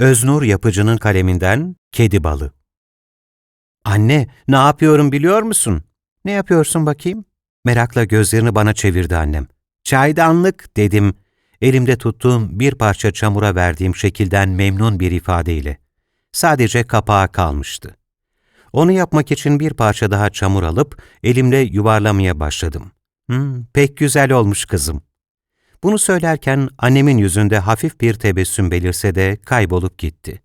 Öznur Yapıcı'nın kaleminden Kedi Balı Anne, ne yapıyorum biliyor musun? Ne yapıyorsun bakayım? Merakla gözlerini bana çevirdi annem. Çaydanlık dedim. Elimde tuttuğum bir parça çamura verdiğim şekilden memnun bir ifadeyle. Sadece kapağı kalmıştı. Onu yapmak için bir parça daha çamur alıp elimle yuvarlamaya başladım. Hmm, pek güzel olmuş kızım. Bunu söylerken annemin yüzünde hafif bir tebessüm belirse de kaybolup gitti.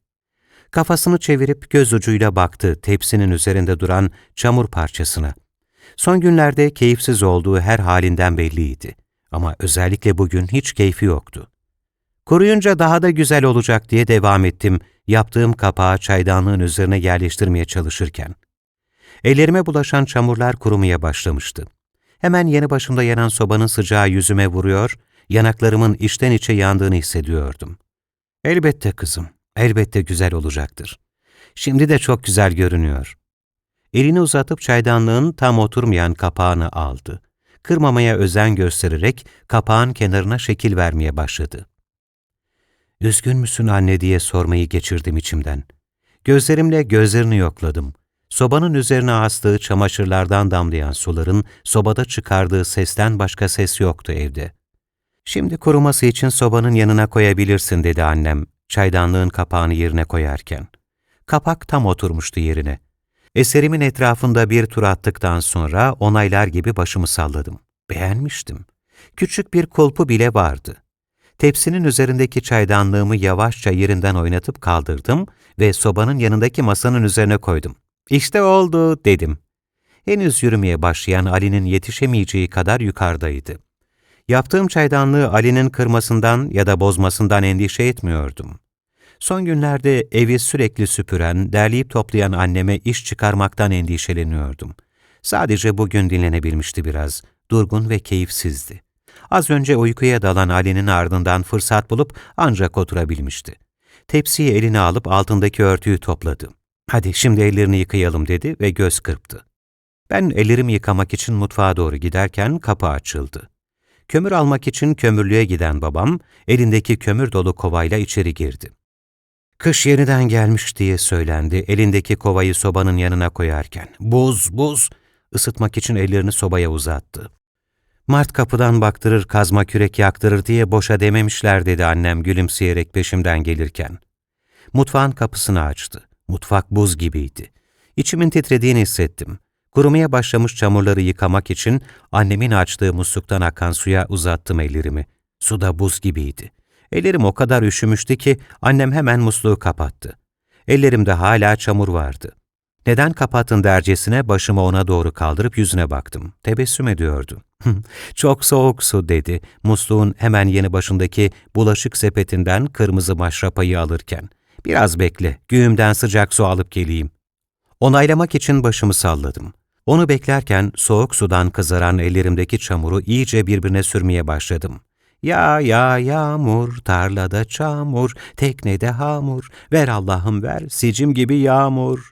Kafasını çevirip göz ucuyla baktı tepsinin üzerinde duran çamur parçasına. Son günlerde keyifsiz olduğu her halinden belliydi. Ama özellikle bugün hiç keyfi yoktu. Kuruyunca daha da güzel olacak diye devam ettim yaptığım kapağı çaydanlığın üzerine yerleştirmeye çalışırken. Ellerime bulaşan çamurlar kurumaya başlamıştı. Hemen yeni başımda yanan sobanın sıcağı yüzüme vuruyor, yanaklarımın içten içe yandığını hissediyordum. Elbette kızım, elbette güzel olacaktır. Şimdi de çok güzel görünüyor. Elini uzatıp çaydanlığın tam oturmayan kapağını aldı. Kırmamaya özen göstererek kapağın kenarına şekil vermeye başladı. Üzgün müsün anne diye sormayı geçirdim içimden. Gözlerimle gözlerini yokladım. Sobanın üzerine astığı çamaşırlardan damlayan suların sobada çıkardığı sesten başka ses yoktu evde. Şimdi kuruması için sobanın yanına koyabilirsin dedi annem, çaydanlığın kapağını yerine koyarken. Kapak tam oturmuştu yerine. Eserimin etrafında bir tur attıktan sonra onaylar gibi başımı salladım. Beğenmiştim. Küçük bir kulpu bile vardı. Tepsinin üzerindeki çaydanlığımı yavaşça yerinden oynatıp kaldırdım ve sobanın yanındaki masanın üzerine koydum. İşte oldu dedim. Henüz yürümeye başlayan Ali'nin yetişemeyeceği kadar yukarıdaydı. Yaptığım çaydanlığı Ali'nin kırmasından ya da bozmasından endişe etmiyordum. Son günlerde evi sürekli süpüren, derleyip toplayan anneme iş çıkarmaktan endişeleniyordum. Sadece bugün dinlenebilmişti biraz, durgun ve keyifsizdi. Az önce uykuya dalan Ali'nin ardından fırsat bulup ancak oturabilmişti. Tepsiyi eline alıp altındaki örtüyü topladı. Hadi şimdi ellerini yıkayalım dedi ve göz kırptı. Ben ellerimi yıkamak için mutfağa doğru giderken kapı açıldı. Kömür almak için kömürlüğe giden babam elindeki kömür dolu kovayla içeri girdi. Kış yeniden gelmiş diye söylendi elindeki kovayı sobanın yanına koyarken. Buz, buz! Isıtmak için ellerini sobaya uzattı. Mart kapıdan baktırır, kazma kürek yaktırır diye boşa dememişler dedi annem gülümseyerek peşimden gelirken. Mutfağın kapısını açtı. Mutfak buz gibiydi. İçimin titrediğini hissettim. Kurumaya başlamış çamurları yıkamak için annemin açtığı musluktan akan suya uzattım ellerimi. Su da buz gibiydi. Ellerim o kadar üşümüştü ki annem hemen musluğu kapattı. Ellerimde hala çamur vardı. Neden kapattın dercesine başımı ona doğru kaldırıp yüzüne baktım. Tebessüm ediyordu. Çok soğuk su dedi musluğun hemen yeni başındaki bulaşık sepetinden kırmızı maşrapayı alırken. Biraz bekle, güğümden sıcak su alıp geleyim. Onaylamak için başımı salladım. Onu beklerken soğuk sudan kızaran ellerimdeki çamuru iyice birbirine sürmeye başladım. Ya ya yağmur, tarlada çamur, teknede hamur, ver Allah'ım ver, sicim gibi yağmur.